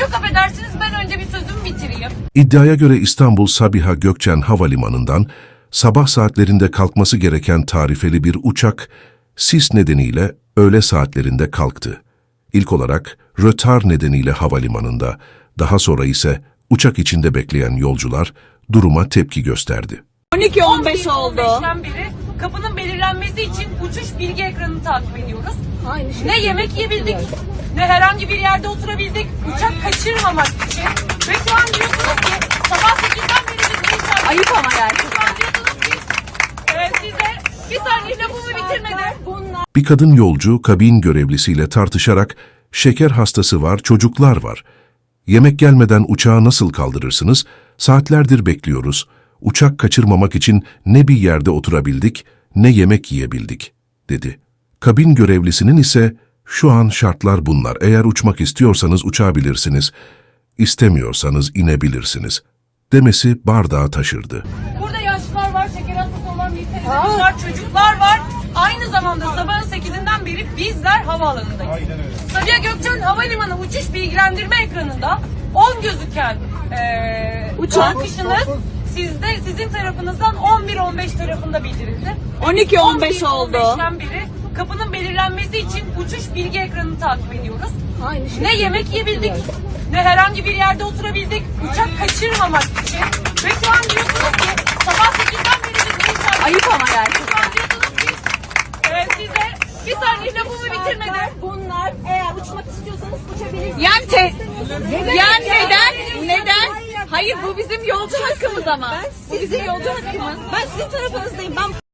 Çok affedersiniz ben önce bir sözümü bitireyim. İddiaya göre İstanbul Sabiha Gökçen Havalimanı'ndan sabah saatlerinde kalkması gereken tarifeli bir uçak sis nedeniyle öğle saatlerinde kalktı. İlk olarak rötar nedeniyle havalimanında, daha sonra ise uçak içinde bekleyen yolcular duruma tepki gösterdi. 12-15 oldu. 15'ten beri kapının belirlenmesi için uçuş bilgi ekranını takip ediyoruz. Aynı şey. Ne yemek yiyebildik, ne herhangi bir yerde oturabildik, kaçırmamak için. Ve şu an diyorsunuz ki sabah 8'den beri biz ne içerdik? Ayıp ama Şu gerçekten. an diyorsunuz ki e, size bir saniye lafımı bitirmeden Bir kadın yolcu kabin görevlisiyle tartışarak şeker hastası var, çocuklar var. Yemek gelmeden uçağı nasıl kaldırırsınız? Saatlerdir bekliyoruz. Uçak kaçırmamak için ne bir yerde oturabildik, ne yemek yiyebildik, dedi. Kabin görevlisinin ise şu an şartlar bunlar. Eğer uçmak istiyorsanız uçabilirsiniz, istemiyorsanız inebilirsiniz demesi bardağı taşırdı. Burada yaşlılar var, şeker hastası olan bir teyzemiz var, çocuklar var. Aynı zamanda sabahın 8'inden beri bizler havaalanındayız. Sabiha Gökçen Havalimanı uçuş bilgilendirme ekranında 10 gözüken eee Uçak. kalkışınız sizde sizin tarafınızdan 11-15 tarafında bildirildi. 12-15 oldu. 11-15'ten beri kapının belirlenmesi için uçuş bilgi ekranını takip ediyoruz. Aynı şey. Ne yemek yiyebildik, ne herhangi bir yerde oturabildik, uçak kaçırmamak için. Ve şu an diyorsunuz ki sabah 8'den beri biz ne içerdik? Ayıp ama Şu gerçekten. an diyorsunuz ki e, size bir saniye lafımı bitirmeden Bunlar eğer uçmak istiyorsanız uçabilirsiniz. Yani, te- Neden? yani neden? Neden? hayır. Hayır bu bizim yolcu hakkımız ama. Bu bizim yolcu hakkımız. Ben sizin tarafınızdayım. Ben